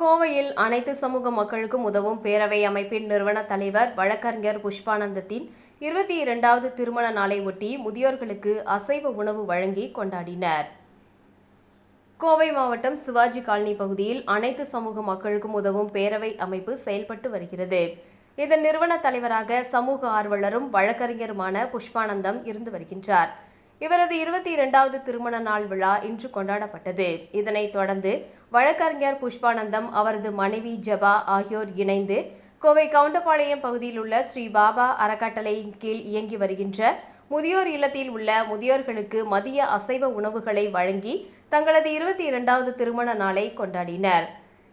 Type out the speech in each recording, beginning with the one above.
கோவையில் அனைத்து சமூக மக்களுக்கும் உதவும் பேரவை அமைப்பின் நிறுவன தலைவர் வழக்கறிஞர் புஷ்பானந்தத்தின் இருபத்தி இரண்டாவது திருமண நாளை ஒட்டி முதியோர்களுக்கு அசைவ உணவு வழங்கி கொண்டாடினர். கோவை மாவட்டம் சிவாஜி காலனி பகுதியில் அனைத்து சமூக மக்களுக்கும் உதவும் பேரவை அமைப்பு செயல்பட்டு வருகிறது. இதன் நிறுவன தலைவராக சமூக ஆர்வலரும் வழக்கறிஞருமான புஷ்பானந்தம் இருந்து வருகின்றார். இவரது இருபத்தி இரண்டாவது திருமண நாள் விழா இன்று கொண்டாடப்பட்டது. இதனைத் தொடர்ந்து வழக்கறிஞர் புஷ்பானந்தம் அவரது மனைவி ஜபா ஆகியோர் இணைந்து கோவை கவுண்டபாளையம் பகுதியில் உள்ள ஸ்ரீ பாபா அறக்கட்டளையின் கீழ் இயங்கி வருகின்ற முதியோர் இல்லத்தில் உள்ள முதியோர்களுக்கு மதிய அசைவ உணவுகளை வழங்கி தங்களது இருபத்தி இரண்டாவது திருமண நாளை கொண்டாடினர்.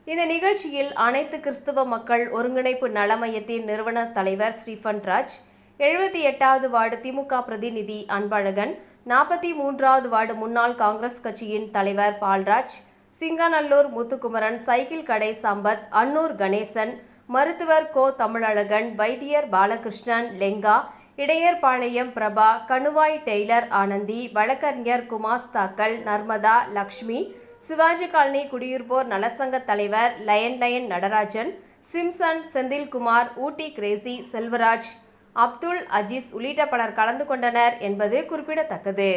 இந்த நிகழ்ச்சியில் அனைத்து கிறிஸ்தவ மக்கள் ஒருங்கிணைப்பு நல மையத்தின் நிறுவன தலைவர் ஸ்ரீஃபன் ராஜ் எழுபத்தி எட்டாவது வார்டு திமுக பிரதிநிதி அன்பழகன் நாற்பத்தி மூன்றாவது வார்டு முன்னாள் காங்கிரஸ் கட்சியின் தலைவர் பால்ராஜ் சிங்காநல்லூர் முத்துக்குமரன் சைக்கிள் கடை சம்பத் அன்னூர் கணேசன் மருத்துவர் கோ தமிழழகன் வைத்தியர் பாலகிருஷ்ணன் லெங்கா இடையர்பாளையம் பிரபா கணுவாய் டெய்லர் ஆனந்தி வழக்கறிஞர் குமாஸ் தாக்கல் நர்மதா லக்ஷ்மி சிவாஜி காலனி குடியிருப்போர் நலசங்க தலைவர் lion lion Natarajan Simpson Senthilkumar Ooty Crazy Selvaraj Abdul Aziz உள்ளிட்ட பலர் கலந்து கொண்டனர் என்பது குறிப்பிடத்தக்கது.